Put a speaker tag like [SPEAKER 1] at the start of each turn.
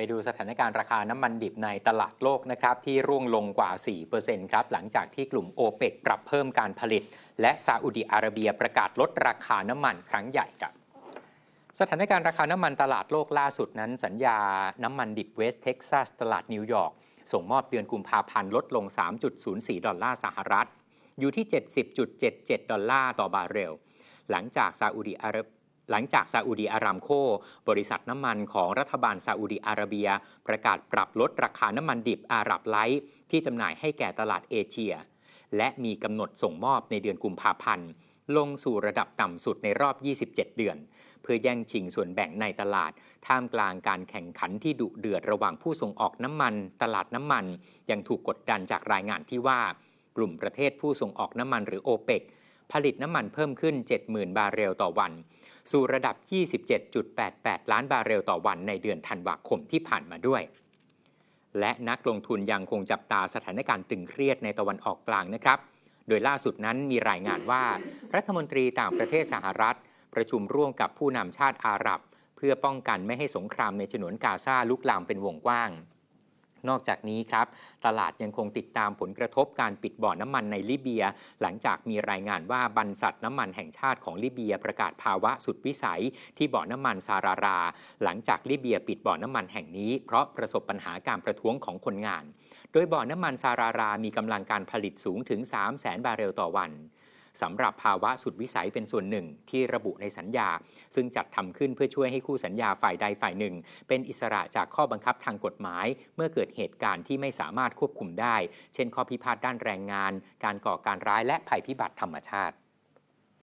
[SPEAKER 1] ไปดูสถานการณ์ราคาน้ำมันดิบในตลาดโลกนะครับที่ร่วงลงกว่า 4%ครับหลังจากที่กลุ่มโอเปกปรับเพิ่มการผลิต และซาอุดิอาระเบียประกาศลดราคาน้ำมันครั้งใหญ่ครับสถานการณ์ราคาน้ำมันตลาดโลกล่าสุดนั้น สัญญาน้ำมันดิบเวสเท็กซัสตลาดนิวยอร์กส่งมอบเดือนกุมภาพันธ์ลดลง 3.04 ดอลลาร์สหรัฐ อยู่ที่ 70.77 ดอลลาร์ต่อบาร์เรล หลังจากซาอุดิอาระ หลังจากซาอุดีอารามโค บริษัทน้ำมันของรัฐบาลซาอุดีอาระเบีย ประกาศปรับลดราคาน้ำมันดิบอาหรับไลท์ที่จำหน่ายให้แก่ตลาดเอเชีย และมีกำหนดส่งมอบในเดือนกุมภาพันธ์ลงสู่ระดับต่ำสุดในรอบ 27 เดือน เพื่อแย่งชิงส่วนแบ่งในตลาด ท่ามกลางการแข่งขันที่ดุเดือดระหว่างผู้ส่งออกน้ำมัน ตลาดน้ำมัน ยังถูกกดดันจากรายงานที่ว่า กลุ่มประเทศผู้ส่งออกน้ำมันหรือโอเปก ผลิตน้ำมันเพิ่มขึ้น 70,000 บาร์เรลต่อวัน สู่ระดับ 27.88 ล้านบาร์เรลต่อวันในเดือนธันวาคมที่ผ่านมาด้วย และนักลงทุนยังคงจับตาสถานการณ์ตึงเครียดในตะวันออกกลางนะครับ โดยล่าสุดนั้นมีรายงานว่า รัฐมนตรีต่างประเทศสหรัฐ ประชุมร่วมกับผู้นำชาติอาหรับ เพื่อป้องกันไม่ให้สงครามในฉนวนกาซาลุกลามเป็นวงกว้าง นอกจากนี้ครับ ตลาดยังคงติดตามผลกระทบการปิดบ่อน้ำมันในลิเบีย หลังจากมีรายงานว่าบรรษัทน้ำมันแห่งชาติของลิเบียประกาศภาวะสุดวิสัย ที่บ่อน้ำมันซารารา หลังจากลิเบียปิดบ่อน้ำมันแห่งนี้ เพราะประสบปัญหาการประท้วงของคนงาน โดยบ่อน้ำมันซารารามีกำลังการผลิตสูงถึง 3 0 0แสนบาร์เรลต่อวัน สำหรับภาวะสุดวิสัยเป็นส่วนหนึ่งที่ระบุในสัญญา ซึ่งจัดทำขึ้นเพื่อช่วยให้คู่สัญญาฝ่ายใดฝ่ายหนึ่ง เป็นอิสระจากข้อบังคับทางกฎหมาย เมื่อเกิดเหตุการณ์ที่ไม่สามารถควบคุมได้ เช่น ข้อพิพาทด้านแรงงาน การก่อการร้ายและภัยพิบัติธรรมชาติ